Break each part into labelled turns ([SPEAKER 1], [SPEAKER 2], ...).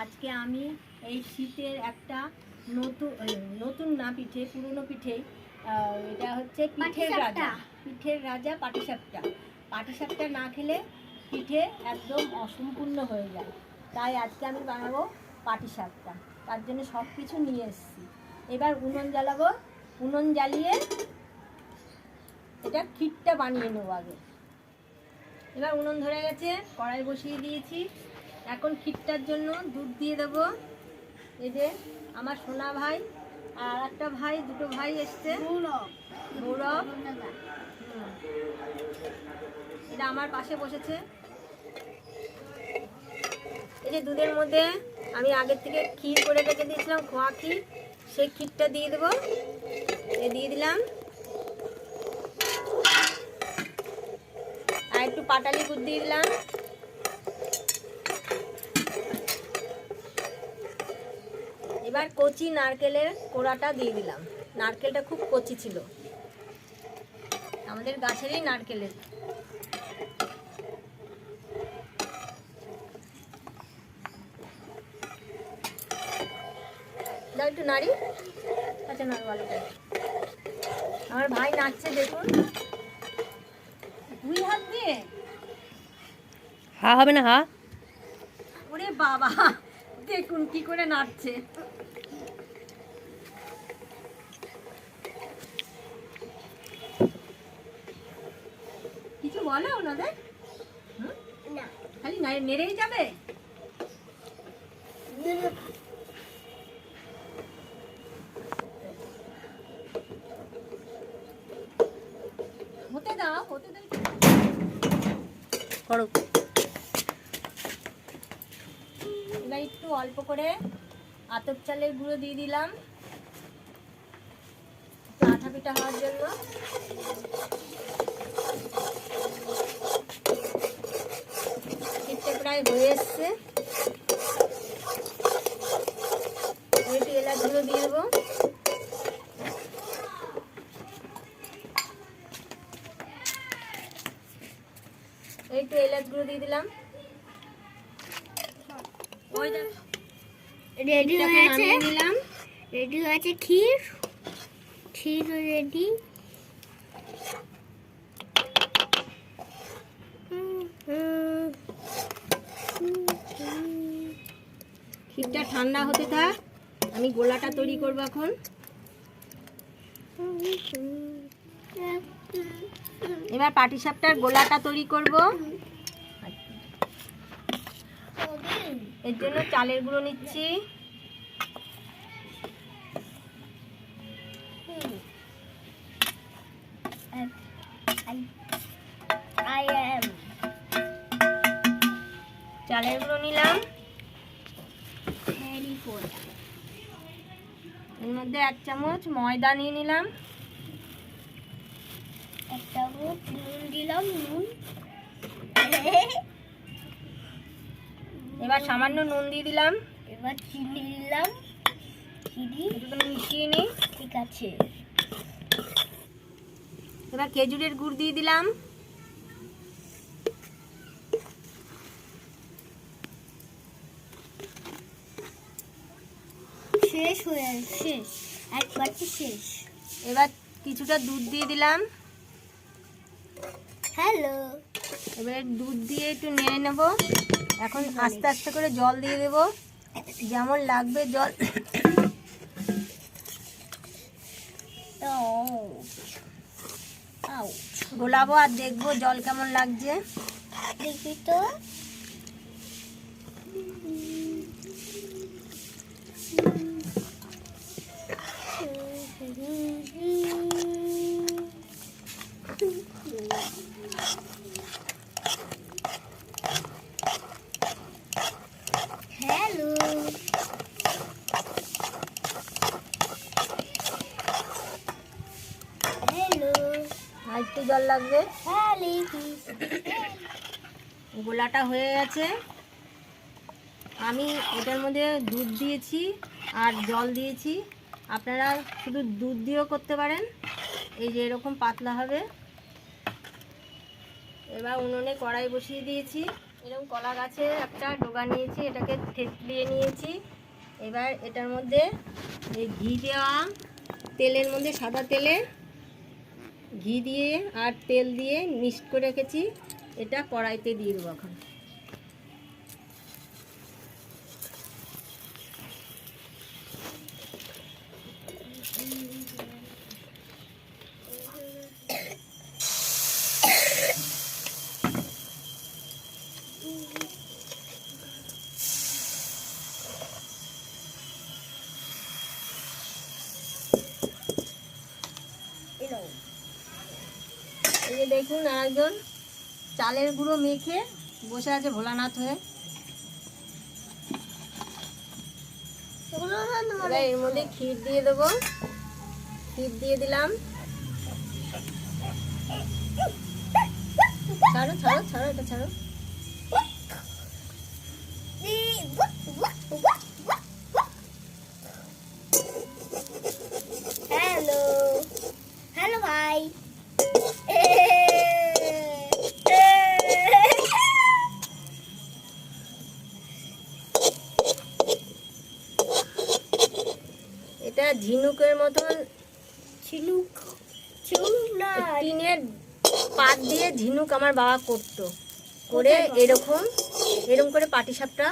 [SPEAKER 1] আজকে আমি এই শীতের একটা নতুন নতুন না পিঠে পুরনো পিঠে এটা হচ্ছে পিঠের রাজা পিঠের রাজা পাটিসাপটা। পাটিসাপটা না খেলে পিঠে একদম অসম্পূর্ণ হয়ে যায়। তাই আজকে আমি বানাবো পাটিসাপটা। তার জন্য সব কিছু নিয়ে এসেছি। এবার উনুন জ্বালাবো। উনুন জ্বালিয়ে এটা ক্ষীরটা বানিয়ে নেব আগে। এবার উনুন ধরে গেছে কড়াই বসিয়ে দিয়েছি। এখন ক্ষীরটার জন্য দুধ দিয়ে দেবো। এই যে আমার সোনা ভাই আর একটা ভাই দুটো ভাই এসছে। গৌরব। এটা আমার পাশে বসেছে। এই যে দুধের মধ্যে আমি আগের থেকে ক্ষীর করে রেখে দিয়েছিলাম খোয়া ক্ষীর। সেই ক্ষীরটা দিয়ে দেবো। এ দিয়ে দিলাম। আর একটু পাটালি দুধ দিয়ে দিলাম। এবার কচি নারকেলের কোড়াটা দিয়ে দিলাম। নারকেলটা খুব কচি ছিল। আমাদের গাছেরই নারকেলের। দাও একটু নাড়ি। আচ্ছা নাড়ু আলুটা আমার ভাই নাচছে দেখুন। দুই হাত দিয়ে?
[SPEAKER 2] হা হবে না হা?
[SPEAKER 1] ওরে বাবা দেখুন কি করে নাচছে। বলো ওনাদের? খালি নেড়েই যাবে? হতে দাও হতে দাও।
[SPEAKER 2] করো।
[SPEAKER 1] এবার একটু অল্প করে আতপ চালের গুঁড়ো দিয়ে দিলাম। আঠা পিঠা হওয়ার জন্য। শীতটা প্রায় হয়ে এসছে। একটু এলাচ গুঁড়ো দিয়ে দেবো। একটু এলাচ গুঁড়ো দিয়ে দিলাম।
[SPEAKER 3] রেডি হয়েছে
[SPEAKER 1] নিলাম।
[SPEAKER 3] রেডি হয়েছে ক্ষীর? ক্ষীর রেডি
[SPEAKER 1] ক্ষীরটা ঠান্ডা হতে থাক। আমি গোলাটা তৈরি করব এখন। এবার পাটিসাপটার গোলাটা তৈরি করব। এর জন্য চালের গুঁড়ো নিচ্ছি।
[SPEAKER 3] আই
[SPEAKER 1] চালের গুঁড়ো নিলাম এর মধ্যে এক চামচ ময়দা নিয়ে নিলাম।
[SPEAKER 3] একটা চামচ নুন দিলাম নুন।
[SPEAKER 1] এবার সামান্য নুন দিয়ে দিলাম।
[SPEAKER 3] এবার চিনি দিলাম। চিনি।
[SPEAKER 1] মিশিয়ে নিই।
[SPEAKER 3] ঠিক আছে।
[SPEAKER 1] এবার খেজুরের গুড় দিয়ে দিলাম।
[SPEAKER 3] শেষ। শেষ।
[SPEAKER 1] এবার কিছুটা দুধ দিয়ে দিলাম।
[SPEAKER 3] হ্যালো।
[SPEAKER 1] এবার দুধ দিয়ে একটু নেড়ে নেব। এখন আস্তে আস্তে করে জল দিয়ে দেব। যেমন লাগবে জল। গোলাবো আর দেখব জল কেমন লাগছে।
[SPEAKER 3] দেখি তো হ্যালো হ্যালো
[SPEAKER 1] আর গোলাটা হয়ে গেছে। আমি এটার মধ্যে দুধ দিয়েছি আর জল দিয়েছি। আপনারা শুধু দুধ দিয়েও করতে পারেন। এই যে এরকম পাতলা হবে। এবার উনুনে কড়াই বসিয়ে দিয়েছি। এরকম কলা গাছে একটা ডোগা নিয়েছি, এটাকে থেতলিয়ে নিয়েছি। এবার এটার মধ্যে এই ঘি দেওয়া, তেলের মধ্যে সাদা তেলে ঘি দিয়ে আর তেল দিয়ে মিক্সড করে রেখেছি। এটা কড়াইতে দিয়ে দেবো এখন এই যে দেখুন একজন চালের গুঁড়ো মেখে বসে আছে ভোলানাথ হয়ে। এর মধ্যে ক্ষীর দিয়ে দেবো। ক্ষীর দিয়ে দিলাম। ছাড়ো ছাড়ো ছাড়ো এটা ছাড়ো। এটা ঝিনুকের মতন
[SPEAKER 3] ঝিনুক ঝিনুক না
[SPEAKER 1] টিনের পাত দিয়ে ঝিনুক আমার বাবা করতো। করে এরকম এরকম করে পাটিসাপটা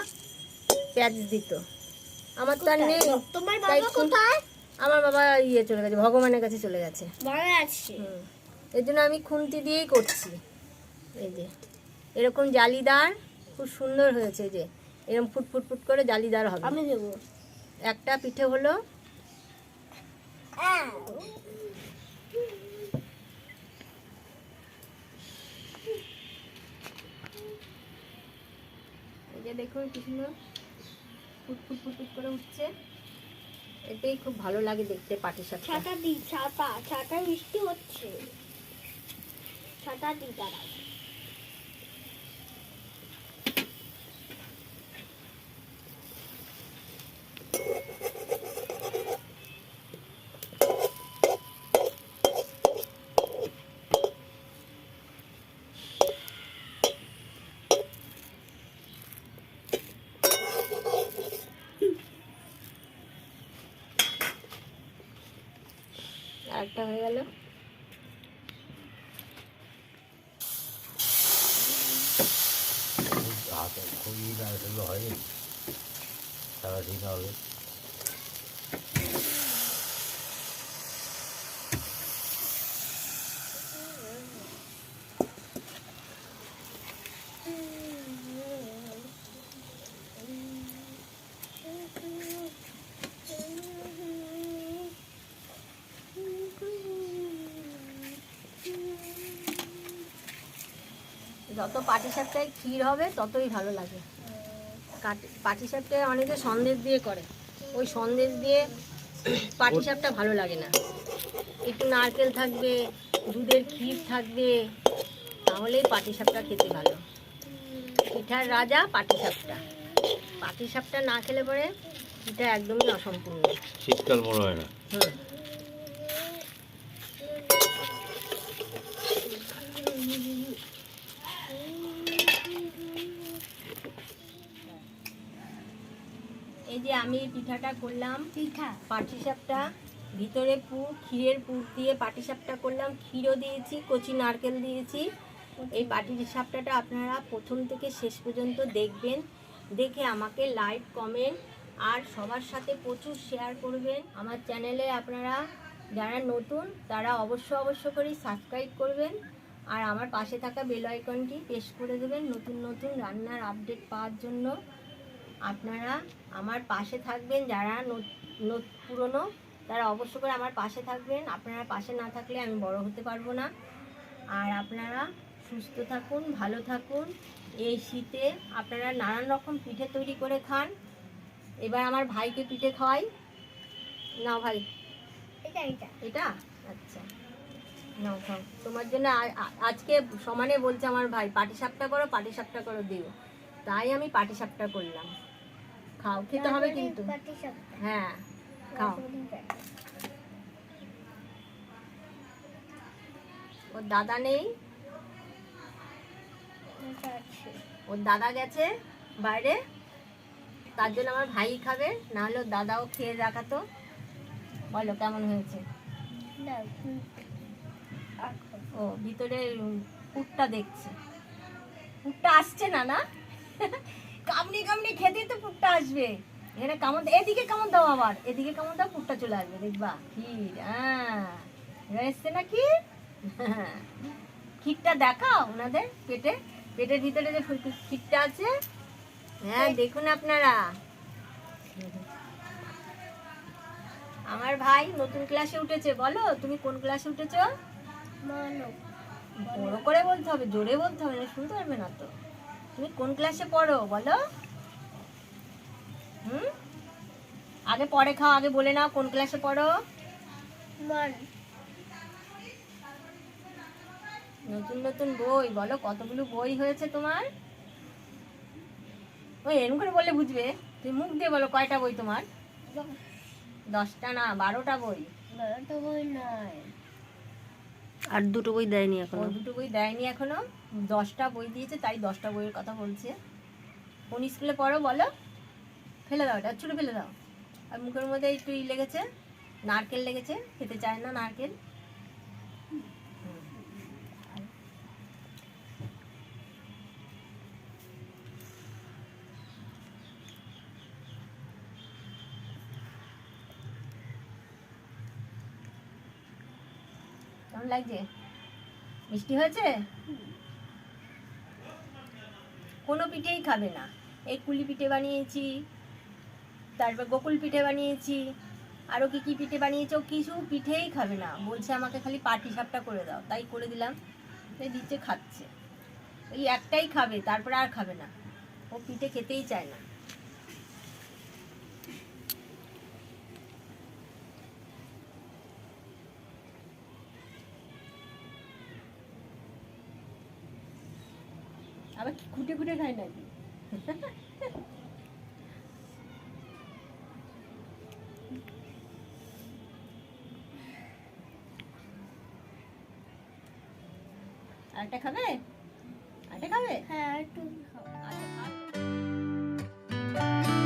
[SPEAKER 1] প্যাচ দিত। আমার তো আর নেই।
[SPEAKER 3] তোমার
[SPEAKER 1] তাই
[SPEAKER 3] বাবা কোথায়?
[SPEAKER 1] আমার বাবা ইয়ে চলে গেছে ভগবানের কাছে চলে গেছে। এর জন্য আমি খুন্তি দিয়েই করছি। এই যে এরকম জালিদার খুব সুন্দর হয়েছে যে এরকম ফুট ফুট ফুট করে জালিদার হবে।
[SPEAKER 3] আমি দেবো।
[SPEAKER 1] একটা পিঠে হলো যে দেখুন কি সুন্দর ফুট ফুট ফুট ফুট করে উঠছে। এটাই খুব ভালো লাগে দেখতে পাটি সাপটা
[SPEAKER 3] ছাতা দি ছাতা ছাতা বৃষ্টি হচ্ছে। ছাতা দি দাঁড়াও।
[SPEAKER 1] আরেকটা হয়ে গেল।
[SPEAKER 4] হাতে খুবই না সেগুলো হয়নি সারা দিন হবে।
[SPEAKER 1] যত পাটি সাপটায় ক্ষীর হবে ততই ভালো লাগে। পাটি সাপটায় অনেকে সন্দেশ দিয়ে করে। ওই সন্দেশ দিয়ে পাটি সাপটা ভালো লাগে না। একটু নারকেল থাকবে দুধের ক্ষীর থাকবে তাহলেই পাটি সাপটা খেতে ভালো। পিঠার রাজা পাটি সাপটা পাটি সাপটা না খেলে পরে পিঠা একদমই অসম্পূর্ণ।
[SPEAKER 4] শীতকাল মনে হয় না।
[SPEAKER 1] হুম। এই যে আমি এই পিঠাটা করলাম
[SPEAKER 3] পিঠা?
[SPEAKER 1] পাটিসাপটা ভিতরে পুর ক্ষীরের পুর দিয়ে পাটিসাপটা করলাম ক্ষীরও দিয়েছি কচি নারকেল দিয়েছি। এই পাটিসাপটাটা আপনারা প্রথম থেকে শেষ পর্যন্ত দেখবেন দেখে আমাকে লাইক কমেন্ট আর সবার সাথে প্রচুর শেয়ার করবেন। আমার চ্যানেলে আপনারা যারা নতুন তারা অবশ্য অবশ্য করে সাবস্ক্রাইব করবেন আর আমার পাশে থাকা বেল আইকনটি প্রেস করে দেবেন নতুন নতুন রান্নার আপডেট পাওয়ার জন্য। আপনারা আমার পাশে থাকবেন যারা পুরনো তারা অবশ্য করে আমার পাশে থাকবেন। আপনারা পাশে না থাকলে আমি বড় হতে পারব না। আর আপনারা সুস্থ থাকুন ভালো থাকুন। এই শীতে আপনারা নানান রকম পিঠে তৈরি করে খান। এবার আমার ভাইকে পিঠে খাওয়াই। নাও ভাই।
[SPEAKER 3] এটা এটা।
[SPEAKER 1] এটা? আচ্ছা। নাও খাও। তোমার জন্য আজকে সমানে বলছে আমার ভাই পাটি সাপটা করো পাটি সাপটা করো দিও। তাই আমি পাটি সাপটা করলাম। খাও খেতে হবে কিন্তু। হ্যাঁ খাও। ওর দাদা নেই। ওর দাদা গেছে বাইরে। তার জন্য আমার ভাই খাবে না হলে ওর দাদাও খেয়ে দেখাতো। বলো কেমন হয়েছে। ও ভিতরে পুরটা দেখছে। পুরটা আসছে না না? কামড়ি কামড়ি খেতে তো পুরটা আসবে। এখানে কামড় এদিকে কামড় দাও আবার। এদিকে কামড় দাও পুরটা চলে আসবে দেখবা। ক্ষীর হ্যাঁ। এবার এসছে না ক্ষীর? ক্ষীরটা দেখাও ওনাদের পেটে। পেটের ভিতরে যে ক্ষীরটা আছে। হ্যাঁ দেখুন আপনারা। আমার ভাই নতুন ক্লাসে উঠেছে বলো তুমি কোন ক্লাসে উঠেছো? বড় করে বলতে হবে জোরে বলতে হবে না শুনতে পারবে না তো। তুমি কোন ক্লাসে পড়ো বলো? হুম? আগে পরে খাও আগে বলে নাও কোন ক্লাসে পড়ো।
[SPEAKER 3] মান
[SPEAKER 1] নতুন নতুন বই বলো কতগুলো বই হয়েছে তোমার? ওই এরকম করে বললে বুঝবে। তুমি মুখ দিয়ে বলো কয়টা বই তোমার? দশটা না বারোটা বই।
[SPEAKER 3] বারোটা বই নাই
[SPEAKER 2] আর দুটো বই দেয়নি এখনও।
[SPEAKER 1] দুটো বই দেয়নি এখনও? দশটা বই দিয়েছে, তাই দশটা বইয়ের কথা বলছে। কোন স্কুলে পড়ো বলো? ফেলে দাও এটা ছুটে ফেলে দাও। আর মুখের মধ্যে একটু ই লেগেছে, নারকেল লেগেছে, খেতে চায় না নারকেল। কেমন লাগছে? মিষ্টি হয়েছে? কোনো পিঠেই খাবে না। এই কুলি পিঠে বানিয়েছি, তারপর গোকুল পিঠে বানিয়েছি আরও কী কী পিঠে বানিয়েছো কিছু পিঠেই খাবে না। বলছে আমাকে খালি পাটি সাপটা করে দাও। তাই করে দিলাম তাই দিচ্ছে খাচ্ছে। ওই একটাই খাবে, তারপরে আর খাবে না। ও পিঠে খেতেই চায় না। আবার কি খুঁটে খুঁটে খাই নাকি? আরেকটা খাবে? আরেকটা খাবে?
[SPEAKER 3] হ্যাঁ একটু খাব। আচ্ছা।, আচ্ছা।